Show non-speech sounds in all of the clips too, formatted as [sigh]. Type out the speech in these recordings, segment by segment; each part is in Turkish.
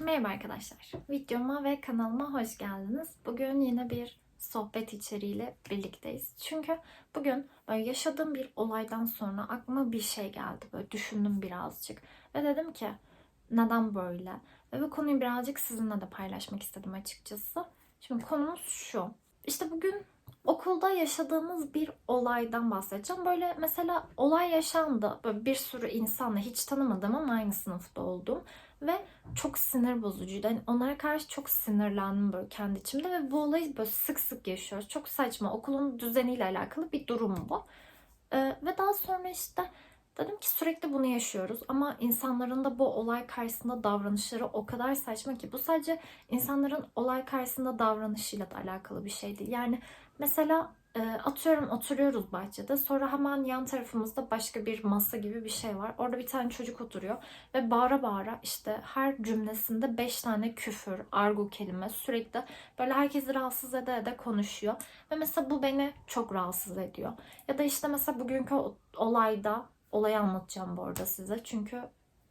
Merhaba arkadaşlar. Videoma ve kanalıma hoş geldiniz. Bugün yine bir sohbet içeriğiyle birlikteyiz. Çünkü bugün böyle yaşadığım bir olaydan sonra aklıma bir şey geldi. Böyle düşündüm birazcık. Ve dedim ki neden böyle? Ve bu konuyu birazcık sizinle de paylaşmak istedim açıkçası. Şimdi konumuz şu. İşte bugün okulda yaşadığımız bir olaydan bahsedeceğim. Böyle mesela olay yaşandı. Böyle bir sürü insanla hiç tanımadığım ama aynı sınıfta olduğum. Ve çok sinir bozucuydu. Yani onlara karşı çok sinirlendim böyle kendi içimde ve bu olayı böyle sık sık yaşıyoruz. Çok saçma. Okulun düzeniyle alakalı bir durum bu. Ee, ve daha sonra işte dedim ki sürekli bunu yaşıyoruz ama insanların da bu olay karşısında davranışları o kadar saçma ki bu sadece insanların olay karşısında davranışıyla da alakalı bir şey değil. Yani mesela atıyorum oturuyoruz bahçede sonra hemen yan tarafımızda başka bir masa gibi bir şey var. Orada bir tane çocuk oturuyor ve bağıra bağıra işte her cümlesinde 5 tane küfür, argo kelime sürekli böyle herkesi rahatsız ede ede konuşuyor. Ve mesela bu beni çok rahatsız ediyor. Ya da işte mesela bugünkü olayda, olayı anlatacağım bu arada size. Çünkü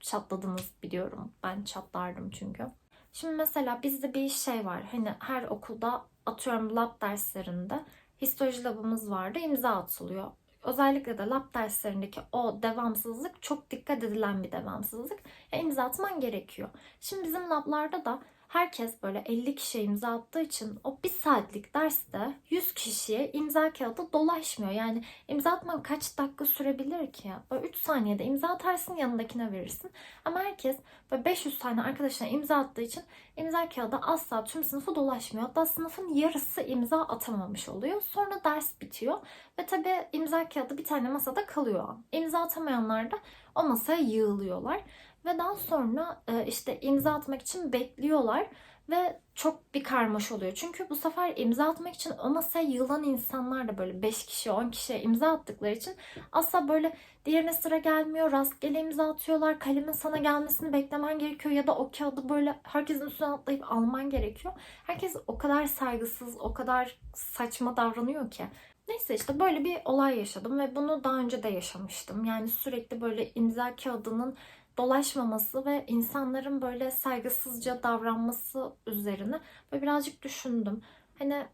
çatladınız biliyorum. Ben çatlardım çünkü. Şimdi mesela bizde bir şey var. Hani her okulda atıyorum lab derslerinde histoloji labımız vardı. imza atılıyor. Özellikle de lab derslerindeki o devamsızlık çok dikkat edilen bir devamsızlık. Ya imza atman gerekiyor. Şimdi bizim lablarda da herkes böyle 50 kişiye imza attığı için o bir saatlik derste 100 kişiye imza kağıdı dolaşmıyor. Yani imza atman kaç dakika sürebilir ki? Böyle 3 saniyede imza atarsın yanındakine verirsin. Ama herkes böyle 500 tane arkadaşına imza attığı için imza kağıdı asla tüm sınıfı dolaşmıyor. Hatta sınıfın yarısı imza atamamış oluyor. Sonra ders bitiyor. Ve tabii imza kağıdı bir tane masada kalıyor. İmza atamayanlar da o masaya yığılıyorlar. Ve daha sonra e, işte imza atmak için bekliyorlar. Ve çok bir karmaş oluyor. Çünkü bu sefer imza atmak için o masaya yığılan insanlar da böyle 5 kişi 10 kişiye imza attıkları için asla böyle diğerine sıra gelmiyor. Rastgele imza atıyorlar. Kalemin sana gelmesini beklemen gerekiyor. Ya da o kağıdı böyle herkesin üstüne atlayıp alman gerekiyor. Herkes o kadar saygısız, o kadar saçma davranıyor ki. Neyse işte böyle bir olay yaşadım ve bunu daha önce de yaşamıştım. Yani sürekli böyle imza kağıdının dolaşmaması ve insanların böyle saygısızca davranması üzerine böyle birazcık düşündüm. Hani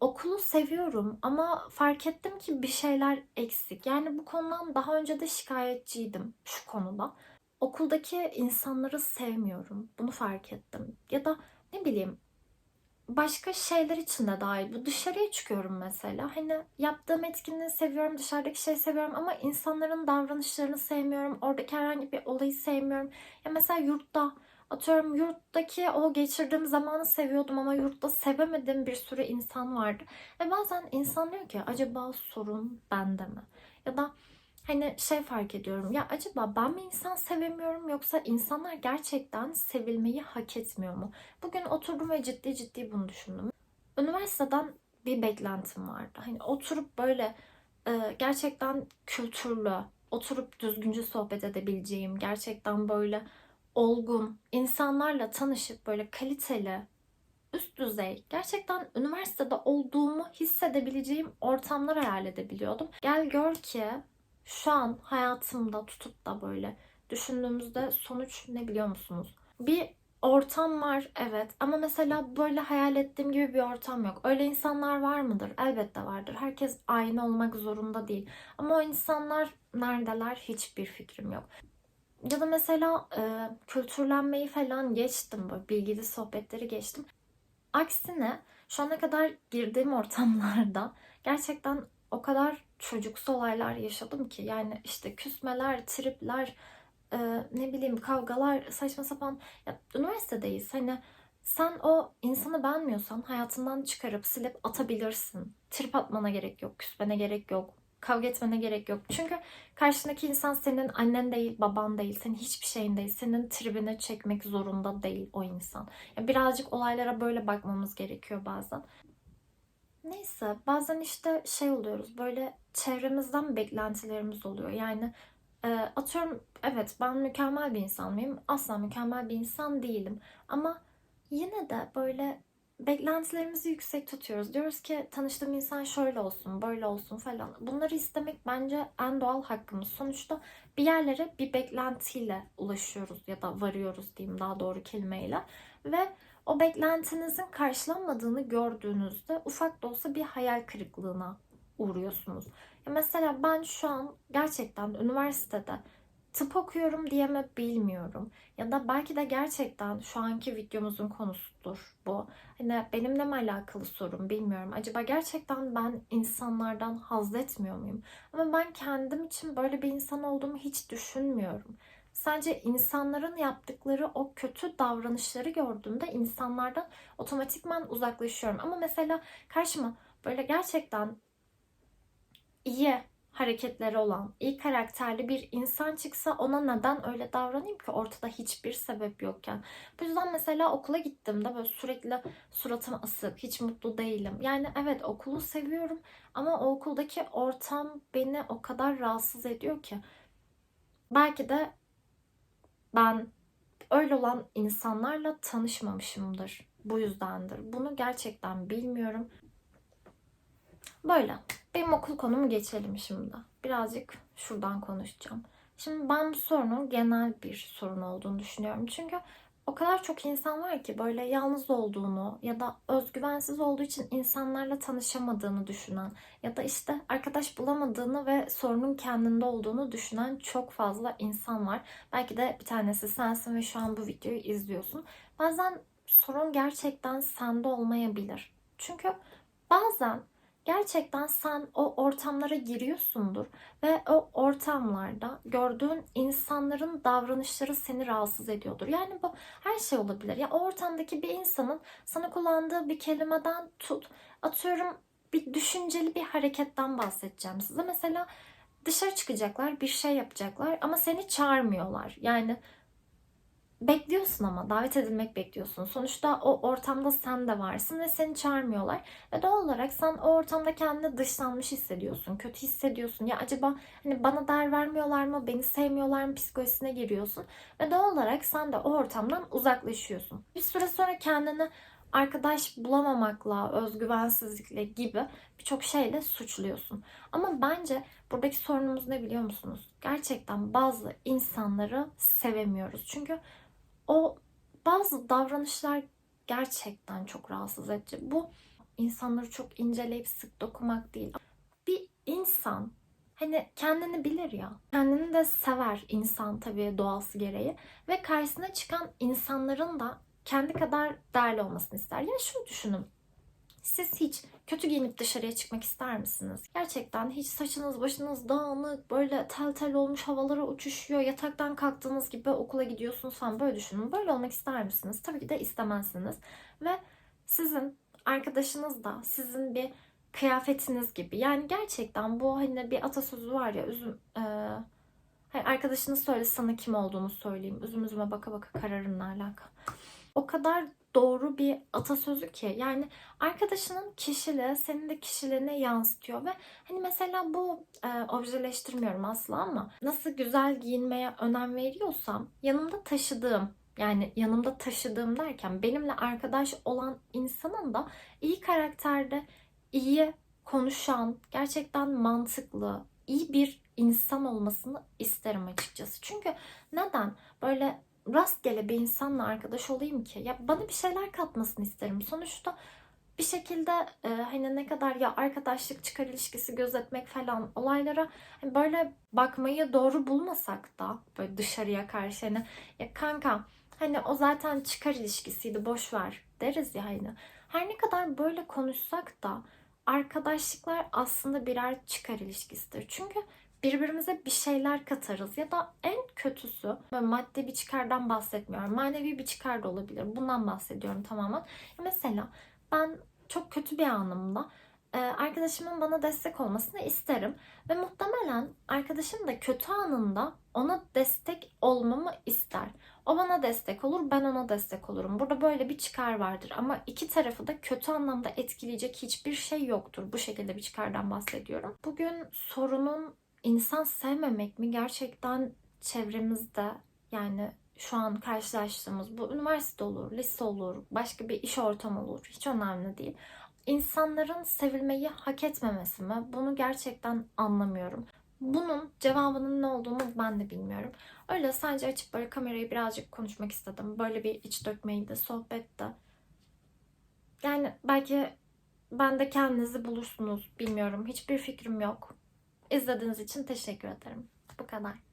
okulu seviyorum ama fark ettim ki bir şeyler eksik. Yani bu konudan daha önce de şikayetçiydim şu konuda. Okuldaki insanları sevmiyorum. Bunu fark ettim. Ya da ne bileyim başka şeyler için de dahil. Bu dışarıya çıkıyorum mesela. Hani yaptığım etkinliği seviyorum, dışarıdaki şeyi seviyorum ama insanların davranışlarını sevmiyorum. Oradaki herhangi bir olayı sevmiyorum. Ya mesela yurtta atıyorum yurttaki o geçirdiğim zamanı seviyordum ama yurtta sevemediğim bir sürü insan vardı. Ve bazen insan diyor ki acaba sorun bende mi? Ya da hani şey fark ediyorum ya acaba ben mi insan sevemiyorum yoksa insanlar gerçekten sevilmeyi hak etmiyor mu? Bugün oturdum ve ciddi ciddi bunu düşündüm. Üniversiteden bir beklentim vardı. Hani oturup böyle e, gerçekten kültürlü, oturup düzgünce sohbet edebileceğim, gerçekten böyle olgun insanlarla tanışıp böyle kaliteli, üst düzey, gerçekten üniversitede olduğumu hissedebileceğim ortamlar hayal edebiliyordum. Gel gör ki şu an hayatımda tutup da böyle düşündüğümüzde sonuç ne biliyor musunuz? Bir ortam var evet ama mesela böyle hayal ettiğim gibi bir ortam yok. Öyle insanlar var mıdır? Elbette vardır. Herkes aynı olmak zorunda değil. Ama o insanlar neredeler hiçbir fikrim yok. Ya da mesela e, kültürlenmeyi falan geçtim böyle bilgili sohbetleri geçtim. Aksine şu ana kadar girdiğim [laughs] ortamlarda gerçekten o kadar çocuksu olaylar yaşadım ki yani işte küsmeler, tripler, e, ne bileyim kavgalar, saçma sapan. Ya, üniversitedeyiz hani sen o insanı beğenmiyorsan hayatından çıkarıp silip atabilirsin. Trip atmana gerek yok, küsmene gerek yok, kavga etmene gerek yok. Çünkü karşındaki insan senin annen değil, baban değil, senin hiçbir şeyin değil. Senin tribine çekmek zorunda değil o insan. Ya birazcık olaylara böyle bakmamız gerekiyor bazen. Neyse bazen işte şey oluyoruz böyle çevremizden beklentilerimiz oluyor. Yani e, atıyorum evet ben mükemmel bir insan mıyım? Asla mükemmel bir insan değilim. Ama yine de böyle beklentilerimizi yüksek tutuyoruz. Diyoruz ki tanıştığım insan şöyle olsun, böyle olsun falan. Bunları istemek bence en doğal hakkımız. Sonuçta bir yerlere bir beklentiyle ulaşıyoruz ya da varıyoruz diyeyim daha doğru kelimeyle. Ve o beklentinizin karşılanmadığını gördüğünüzde ufak da olsa bir hayal kırıklığına uğruyorsunuz. Ya mesela ben şu an gerçekten üniversitede tıp okuyorum diye mi bilmiyorum. Ya da belki de gerçekten şu anki videomuzun konusudur bu. Hani benimle mi alakalı sorun bilmiyorum. Acaba gerçekten ben insanlardan haz etmiyor muyum? Ama ben kendim için böyle bir insan olduğumu hiç düşünmüyorum. Sadece insanların yaptıkları o kötü davranışları gördüğümde insanlardan otomatikman uzaklaşıyorum. Ama mesela karşıma böyle gerçekten iyi hareketleri olan, iyi karakterli bir insan çıksa ona neden öyle davranayım ki ortada hiçbir sebep yokken. Bu yüzden mesela okula gittiğimde böyle sürekli suratım asık, hiç mutlu değilim. Yani evet okulu seviyorum ama o okuldaki ortam beni o kadar rahatsız ediyor ki. Belki de ben öyle olan insanlarla tanışmamışımdır. Bu yüzdendir. Bunu gerçekten bilmiyorum. Böyle. Benim okul konumu geçelim şimdi. Birazcık şuradan konuşacağım. Şimdi ben bu sorunun genel bir sorun olduğunu düşünüyorum. Çünkü o kadar çok insan var ki böyle yalnız olduğunu ya da özgüvensiz olduğu için insanlarla tanışamadığını düşünen ya da işte arkadaş bulamadığını ve sorunun kendinde olduğunu düşünen çok fazla insan var. Belki de bir tanesi sensin ve şu an bu videoyu izliyorsun. Bazen sorun gerçekten sende olmayabilir. Çünkü bazen gerçekten sen o ortamlara giriyorsundur ve o ortamlarda gördüğün insanların davranışları seni rahatsız ediyordur. Yani bu her şey olabilir. Ya o ortamdaki bir insanın sana kullandığı bir kelimeden tut. Atıyorum bir düşünceli bir hareketten bahsedeceğim size. Mesela dışarı çıkacaklar, bir şey yapacaklar ama seni çağırmıyorlar. Yani bekliyorsun ama davet edilmek bekliyorsun. Sonuçta o ortamda sen de varsın ve seni çağırmıyorlar. Ve doğal olarak sen o ortamda kendini dışlanmış hissediyorsun. Kötü hissediyorsun. Ya acaba hani bana değer vermiyorlar mı? Beni sevmiyorlar mı? Psikolojisine giriyorsun. Ve doğal olarak sen de o ortamdan uzaklaşıyorsun. Bir süre sonra kendini arkadaş bulamamakla, özgüvensizlikle gibi birçok şeyle suçluyorsun. Ama bence buradaki sorunumuz ne biliyor musunuz? Gerçekten bazı insanları sevemiyoruz. Çünkü o bazı davranışlar gerçekten çok rahatsız edici. Bu insanları çok inceleyip sık dokumak değil. Bir insan hani kendini bilir ya. Kendini de sever insan tabii doğası gereği. Ve karşısına çıkan insanların da kendi kadar değerli olmasını ister. Yani şunu düşünün. Siz hiç kötü giyinip dışarıya çıkmak ister misiniz? Gerçekten hiç saçınız başınız dağınık, böyle tel tel olmuş havalara uçuşuyor. Yataktan kalktığınız gibi okula gidiyorsunuz falan böyle düşünün. Böyle olmak ister misiniz? Tabii ki de istemezsiniz. Ve sizin arkadaşınız da sizin bir kıyafetiniz gibi. Yani gerçekten bu hani bir atasözü var ya üzüm... E, hani arkadaşınız söyle sana kim olduğunu söyleyeyim. Üzüm üzüme baka baka kararınla alakalı o kadar doğru bir atasözü ki yani arkadaşının kişiliği senin de kişiliğine yansıtıyor ve hani mesela bu e, objeleştirmiyorum asla ama nasıl güzel giyinmeye önem veriyorsam yanımda taşıdığım yani yanımda taşıdığım derken benimle arkadaş olan insanın da iyi karakterde, iyi konuşan, gerçekten mantıklı, iyi bir insan olmasını isterim açıkçası. Çünkü neden? Böyle rastgele bir insanla arkadaş olayım ki? Ya bana bir şeyler katmasını isterim. Sonuçta bir şekilde e, hani ne kadar ya arkadaşlık çıkar ilişkisi gözetmek falan olaylara hani böyle bakmayı doğru bulmasak da böyle dışarıya karşı hani ya kanka hani o zaten çıkar ilişkisiydi boş ver deriz ya hani. Her ne kadar böyle konuşsak da arkadaşlıklar aslında birer çıkar ilişkisidir. Çünkü birbirimize bir şeyler katarız ya da en kötüsü böyle maddi bir çıkardan bahsetmiyorum. Manevi bir çıkar da olabilir. Bundan bahsediyorum tamamen. Mesela ben çok kötü bir anımda e, arkadaşımın bana destek olmasını isterim. Ve muhtemelen arkadaşım da kötü anında ona destek olmamı ister. O bana destek olur, ben ona destek olurum. Burada böyle bir çıkar vardır ama iki tarafı da kötü anlamda etkileyecek hiçbir şey yoktur. Bu şekilde bir çıkardan bahsediyorum. Bugün sorunun insan sevmemek mi gerçekten çevremizde yani şu an karşılaştığımız bu üniversite olur, lise olur, başka bir iş ortamı olur. Hiç önemli değil. İnsanların sevilmeyi hak etmemesi mi? Bunu gerçekten anlamıyorum. Bunun cevabının ne olduğunu ben de bilmiyorum. Öyle sadece açıp böyle kamerayı birazcık konuşmak istedim. Böyle bir iç dökmeydi, sohbette. Yani belki ben de kendinizi bulursunuz. Bilmiyorum. Hiçbir fikrim yok. İzlediğiniz için teşekkür ederim. Bu kadar.